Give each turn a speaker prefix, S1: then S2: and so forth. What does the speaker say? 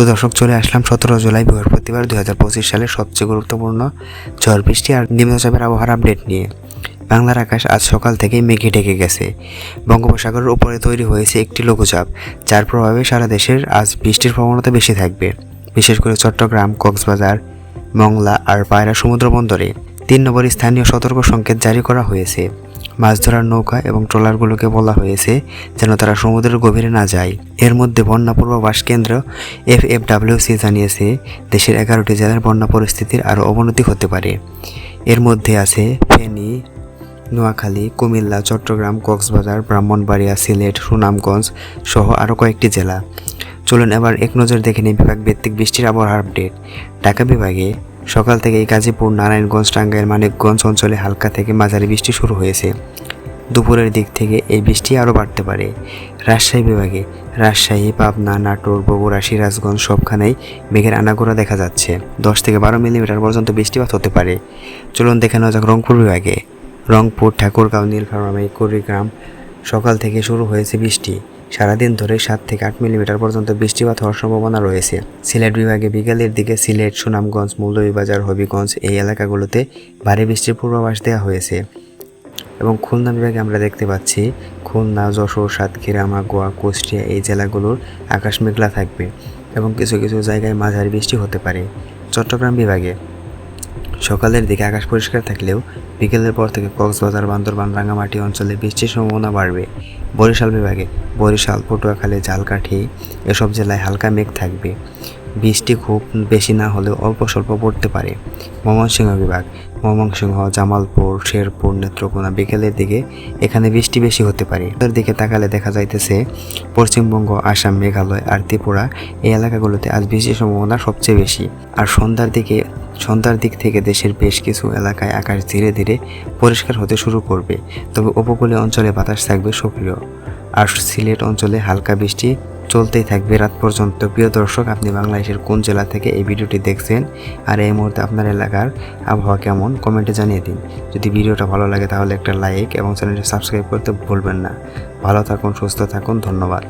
S1: তো দর্শক চলে আসলাম সতেরো জুলাই বৃহস্পতিবার দু হাজার পঁচিশ সালের সবচেয়ে গুরুত্বপূর্ণ ঝড় বৃষ্টি আর নিম্নচাপের আবহাওয়ার আপডেট নিয়ে। বাংলার আকাশ আজ সকাল থেকেই মেঘে ঢেকে গেছে। বঙ্গোপসাগরের উপরে তৈরি হয়েছে একটি লঘুচাপ, যার প্রভাবে সারা দেশের আজ বৃষ্টির প্রবণতা বেশি থাকবে। বিশেষ করে চট্টগ্রাম, কক্সবাজার, মংলা আর পায়রা সমুদ্র বন্দরে তিন নম্বর স্থানীয় সতর্ক সংকেত জারি করা হয়েছে। মাছ ধরার নৌকা এবং ট্রলারগুলোকে বলা হয়েছে যেন তারা সমুদ্রের গভীরে না যায়। এর মধ্যে বন্যা পূর্বাভাস কেন্দ্র এফ এফ ডাব্লিউসি জানিয়েছে, দেশের এগারোটি জেলার বন্যা পরিস্থিতির আরও অবনতি হতে পারে। এর মধ্যে আছে ফেনী, নোয়াখালী, কুমিল্লা, চট্টগ্রাম, কক্সবাজার, ব্রাহ্মণবাড়িয়া, সিলেট, সুনামগঞ্জ সহ আরও কয়েকটি জেলা। চলুন এবার এক নজর দেখে নিই বিভাগ ভিত্তিক বৃষ্টির আবহাওয়ার আপডেট। ঢাকা বিভাগে সকাল থেকেই গাজীপুর, নারায়ণগঞ্জ, টাঙ্গাইল, মানিকগঞ্জ অঞ্চলে হালকা থেকে মাঝারি বৃষ্টি শুরু হয়েছে। দুপুরের দিক থেকে এই বৃষ্টি আরও বাড়তে পারে। রাজশাহী বিভাগে রাজশাহী, পাবনা, নাটোর, বগুড়া, সিরাজগঞ্জ সবখানেই মেঘের আনাগোড়া দেখা যাচ্ছে। দশ থেকে বারো মিলিমিটার পর্যন্ত বৃষ্টিপাত হতে পারে। চলুন দেখে নেওয়া যাক রংপুর বিভাগে। রংপুর, ঠাকুরগাঁও, নীলফামারী, কুড়িগ্রাম সকাল থেকে শুরু হয়েছে বৃষ্টি। সারাদিন ধরে সাত থেকে আট মিলিমিটার পর্যন্ত বৃষ্টিপাত হওয়ার সম্ভাবনা রয়েছে। সিলেট বিভাগে বিকেলের দিকে সিলেট, সুনামগঞ্জ, মৌলভীবাজার, হবিগঞ্জ এই এলাকাগুলোতে ভারী বৃষ্টির পূর্বাভাস দেওয়া হয়েছে। এবং খুলনা বিভাগে আমরা দেখতে পাচ্ছি, খুলনা, যশোর, সাতক্ষীরা, মাগুয়া, কুষ্টিয়া এই জেলাগুলোর আকাশ মেঘলা থাকবে এবং কিছু কিছু জায়গায় মাঝারি বৃষ্টি হতে পারে। চট্টগ্রাম বিভাগে সকালের দিকে আকাশ পরিষ্কার থাকলেও বিকেলের পর থেকে কক্সবাজার বান্দরবান রাঙামাটি অঞ্চলে বৃষ্টির সম্ভাবনা বাড়বে। বরিশাল বিভাগে বরিশাল, পটুয়াখালী, ঝালকাঠি এসব জেলায় হালকা মেঘ থাকবে। বৃষ্টি খুব বেশি না হলেও অল্প স্বল্প পড়তে পারে। ময়মনসিংহ বিভাগ, ময়মনসিংহ, জামালপুর, শেরপুর, নেত্রকোনা বিকেলের দিকে এখানে বৃষ্টি বেশি হতে পারে। উত্তর দিকে তাকালে দেখা যাইতেছে পশ্চিমবঙ্গ, আসাম, মেঘালয় আর ত্রিপুরা এই এলাকাগুলোতে আজ বৃষ্টির সম্ভাবনা সবচেয়ে বেশি। আর সন্ধ্যার দিকে সন্ধ্যার দিক থেকে দেশের বেশ কিছু এলাকায় আকাশ ধীরে ধীরে পরিষ্কার হতে শুরু করবে, তবে উপকূলীয় অঞ্চলে বাতাস থাকবে সক্রিয়। আর সিলেট অঞ্চলে হালকা বৃষ্টি চলতেই থাকবে রাত পর্যন্ত। প্রিয় দর্শক, আপনি বাংলাদেশের কোন জেলা থেকে এই ভিডিওটি দেখছেন আর এই মুহূর্তে আপনার এলাকার আবহাওয়া কেমন, কমেন্টে জানিয়ে দিন। যদি ভিডিওটা ভালো লাগে তাহলে একটা লাইক এবং চ্যানেলটি সাবস্ক্রাইব করতে ভুলবেন না। ভালো থাকুন, সুস্থ থাকুন, ধন্যবাদ।